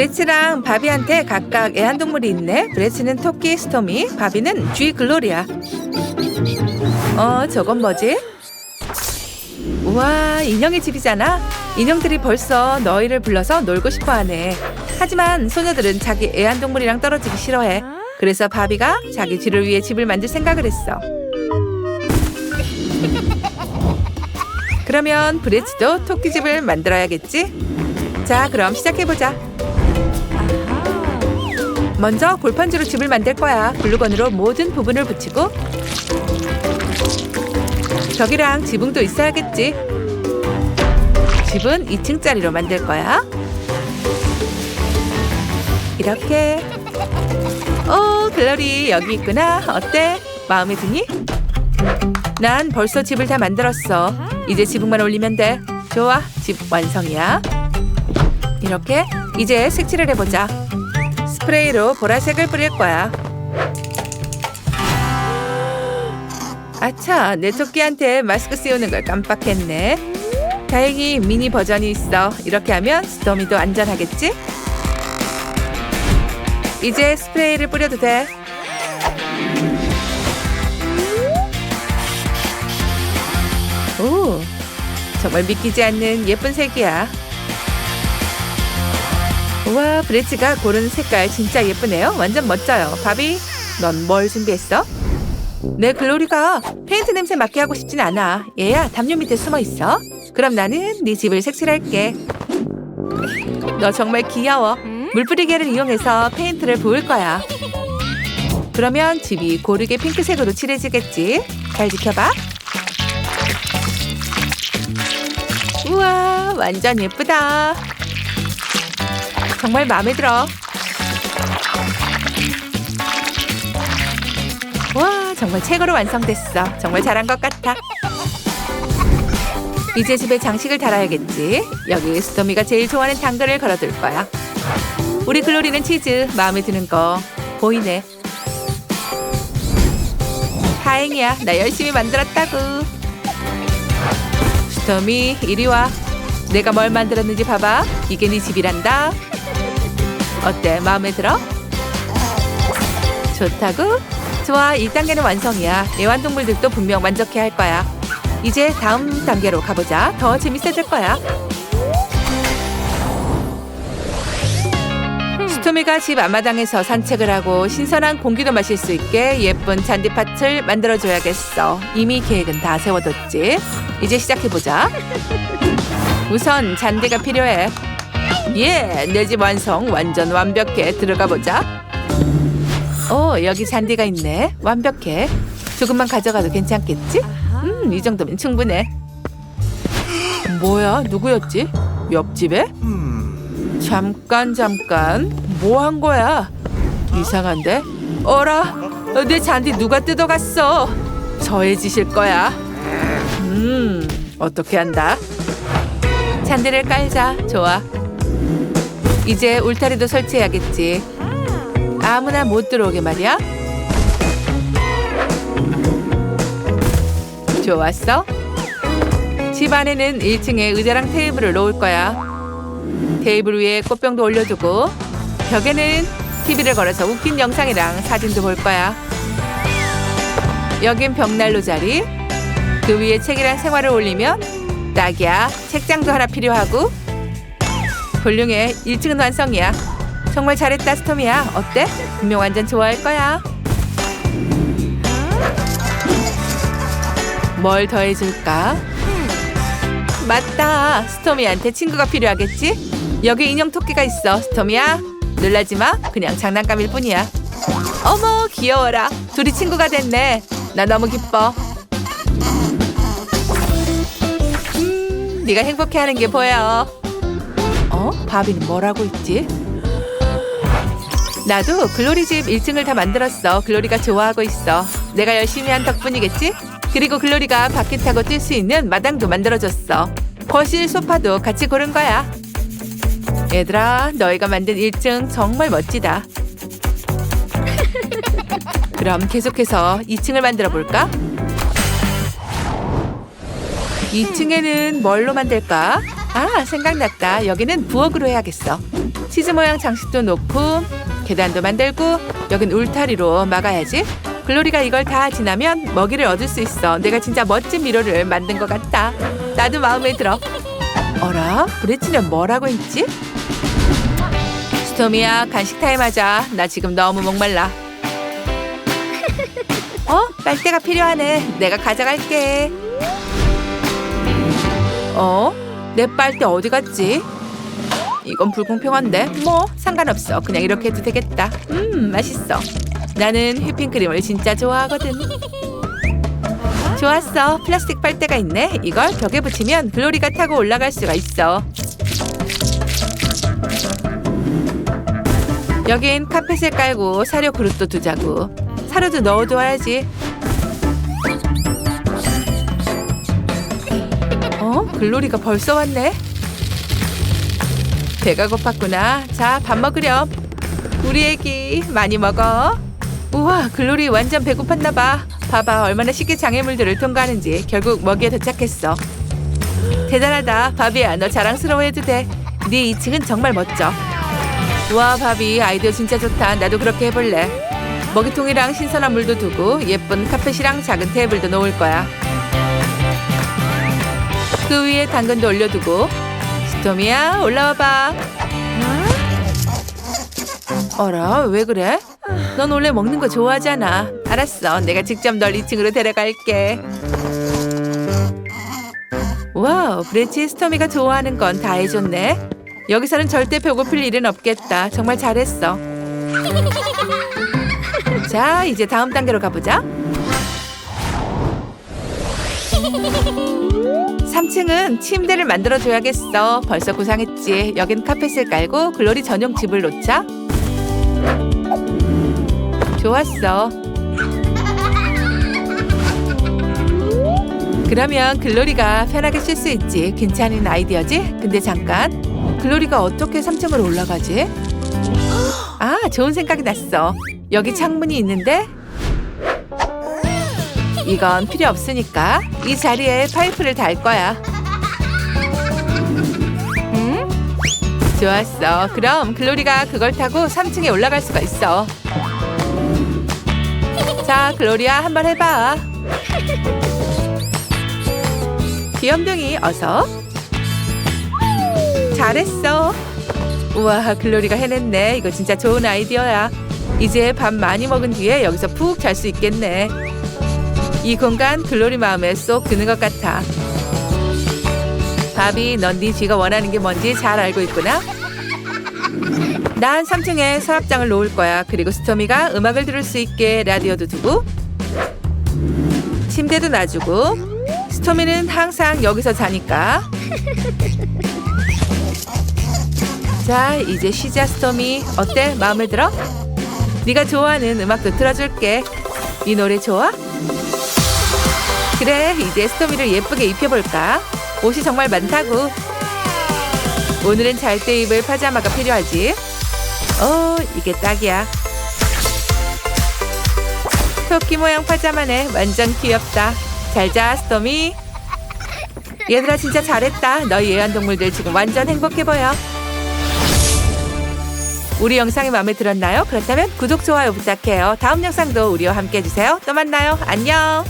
브레츠랑 바비한테 각각 애완동물이 있네. 브레츠는 토끼 스토미, 바비는 쥐 글로리아. 어, 저건 뭐지? 우와, 인형의 집이잖아. 인형들이 벌써 너희를 불러서 놀고 싶어 하네. 하지만 소녀들은 자기 애완동물이랑 떨어지기 싫어해. 그래서 바비가 자기 쥐를 위해 집을 만들 생각을 했어. 그러면 브레츠도 토끼집을 만들어야겠지? 자, 그럼 시작해보자. 먼저 골판지로 집을 만들 거야. 글루건으로 모든 부분을 붙이고 벽이랑 지붕도 있어야겠지. 집은 2층짜리로 만들 거야. 이렇게. 오, 글로리 여기 있구나. 어때? 마음에 드니? 난 벌써 집을 다 만들었어. 이제 지붕만 올리면 돼. 좋아, 집 완성이야. 이렇게 이제 색칠을 해보자. 스프레이로 보라색을 뿌릴 거야. 아차, 내 토끼한테 마스크 씌우는 걸 깜빡했네. 다행히 미니 버전이 있어. 이렇게 하면 스토미도 안전하겠지? 이제 스프레이를 뿌려도 돼. 오, 정말 믿기지 않는 예쁜 색이야. 우와, 브레츠가 고른 색깔 진짜 예쁘네요. 완전 멋져요. 바비, 넌 뭘 준비했어? 내 글로리가 페인트 냄새 맡게 하고 싶진 않아. 얘야, 담요 밑에 숨어 있어. 그럼 나는 네 집을 색칠할게. 너 정말 귀여워. 물뿌리개를 이용해서 페인트를 부을 거야. 그러면 집이 고르게 핑크색으로 칠해지겠지. 잘 지켜봐. 우와, 완전 예쁘다. 정말 마음에 들어. 와, 정말 최고로 완성됐어. 정말 잘한 것 같아. 이제 집에 장식을 달아야겠지. 여기 스토미가 제일 좋아하는 당근을 걸어둘 거야. 우리 글로리는 치즈 마음에 드는 거 보이네. 다행이야. 나 열심히 만들었다고. 스토미 이리 와. 내가 뭘 만들었는지 봐봐. 이게 네 집이란다. 어때? 마음에 들어? 좋다고? 좋아, 1단계는 완성이야. 애완동물들도 분명 만족해 할 거야. 이제 다음 단계로 가보자. 더 재밌어질 거야. 스토미가 집 앞마당에서 산책을 하고 신선한 공기도 마실 수 있게 예쁜 잔디밭을 만들어줘야겠어. 이미 계획은 다 세워뒀지. 이제 시작해보자. 우선 잔디가 필요해. 예, 내 집 완성 완전 완벽해. 들어가 보자. 오, 여기 잔디가 있네. 완벽해. 조금만 가져가도 괜찮겠지? 음, 이 정도면 충분해. 뭐야, 누구였지? 옆집에? 잠깐, 잠깐. 뭐 한 거야? 이상한데? 어라, 내 잔디 누가 뜯어갔어? 저해지실 거야. 음, 어떻게 한다? 잔디를 깔자. 좋아. 이제 울타리도 설치해야겠지. 아무나 못 들어오게 말이야. 좋았어. 집 안에는 1층에 의자랑 테이블을 놓을 거야. 테이블 위에 꽃병도 올려두고 벽에는 TV를 걸어서 웃긴 영상이랑 사진도 볼 거야. 여긴 벽난로 자리. 그 위에 책이랑 생활을 올리면 딱이야. 책장도 하나 필요하고. 훌륭해. 1층은 완성이야. 정말 잘했다, 스톰이야. 어때? 분명 완전 좋아할 거야. 뭘 더해줄까? 맞다. 스토미한테 친구가 필요하겠지? 여기 인형 토끼가 있어, 스토미야. 놀라지 마. 그냥 장난감일 뿐이야. 어머, 귀여워라. 둘이 친구가 됐네. 나 너무 기뻐. 네가 행복해하는 게 보여. 어? 바비는 뭘 하고 있지? 나도 글로리 집 1층을 다 만들었어. 글로리가 좋아하고 있어. 내가 열심히 한 덕분이겠지? 그리고 글로리가 바퀴 타고 뛸 수 있는 마당도 만들어줬어. 거실 소파도 같이 고른 거야. 얘들아, 너희가 만든 1층 정말 멋지다. 그럼 계속해서 2층을 만들어 볼까? 2층에는 뭘로 만들까? 아, 생각났다. 여기는 부엌으로 해야겠어. 치즈 모양 장식도 놓고 계단도 만들고 여긴 울타리로 막아야지. 글로리가 이걸 다 지나면 먹이를 얻을 수 있어. 내가 진짜 멋진 미로를 만든 것 같다. 나도 마음에 들어. 어라? 브레치는 뭐라고 했지? 스토미야, 간식 타임 하자. 나 지금 너무 목말라. 어? 빨대가 필요하네. 내가 가져갈게. 어? 내 빨대 어디 갔지? 이건 불공평한데? 뭐 상관없어. 그냥 이렇게 해도 되겠다. 음 맛있어. 나는 휘핑크림을 진짜 좋아하거든. 좋았어. 플라스틱 빨대가 있네. 이걸 벽에 붙이면 글로리가 타고 올라갈 수가 있어. 여긴 카펫을 깔고 사료 그릇도 두자고. 사료도 넣어둬야지 글로리가 벌써 왔네 배가 고팠구나. 자, 밥 먹으렴. 우리 애기 많이 먹어. 우와, 글로리 완전 배고팠나 봐. 봐봐, 얼마나 쉽게 장애물들을 통과하는지 결국 먹이에 도착했어. 대단하다, 바비야. 너 자랑스러워해도 돼. 네 2층은 정말 멋져. 와, 바비 아이디어 진짜 좋다. 나도 그렇게 해볼래. 먹이통이랑 신선한 물도 두고 예쁜 카펫이랑 작은 테이블도 놓을 거야. 그 위에 당근도 올려두고 스토미야 올라와봐. 어라 왜 그래? 넌 원래 먹는 거 좋아하잖아. 알았어 내가 직접 널 2층으로 데려갈게. 와우 브레치 스토미가 좋아하는 건 다 해줬네. 여기서는 절대 배고플 일은 없겠다. 정말 잘했어. 자 이제 다음 단계로 가보자 3층은 침대를 만들어줘야겠어. 벌써 구상했지. 여긴 카펫을 깔고 글로리 전용 집을 놓자. 좋았어. 그러면 글로리가 편하게 쉴 수 있지. 괜찮은 아이디어지? 근데 잠깐. 글로리가 어떻게 3층으로 올라가지? 아, 좋은 생각이 났어. 여기 창문이 있는데 이건 필요 없으니까 이 자리에 파이프를 달 거야. 음? 좋았어. 그럼 글로리가 그걸 타고 3층에 올라갈 수가 있어. 자, 글로리야 한번 해봐. 귀염둥이 어서. 잘했어. 우와, 글로리가 해냈네. 이거 진짜 좋은 아이디어야. 이제 밥 많이 먹은 뒤에 여기서 푹 잘 수 있겠네. 이 공간 글로리 마음에 쏙 드는 것 같아. 바비, 넌네 쥐가 원하는 게 뭔지 잘 알고 있구나. 난 3층에 서랍장을 놓을 거야. 그리고 스토미가 음악을 들을 수 있게 라디오도 두고 침대도 놔주고 스토미는 항상 여기서 자니까. 자, 이제 쉬자 스토미. 어때? 마음에 들어? 네가 좋아하는 음악도 틀어줄게. 이 노래 좋아? 그래 이제 스토미를 예쁘게 입혀볼까 옷이 정말 많다고 오늘은 잘 때 입을 파자마가 필요하지 어 이게 딱이야 토끼 모양 파자마네 완전 귀엽다 잘 자 스토미 얘들아 진짜 잘했다 너희 애완동물들 지금 완전 행복해 보여 우리 영상이 마음에 들었나요? 그렇다면 구독, 좋아요 부탁해요. 다음 영상도 우리와 함께 해주세요. 또 만나요. 안녕.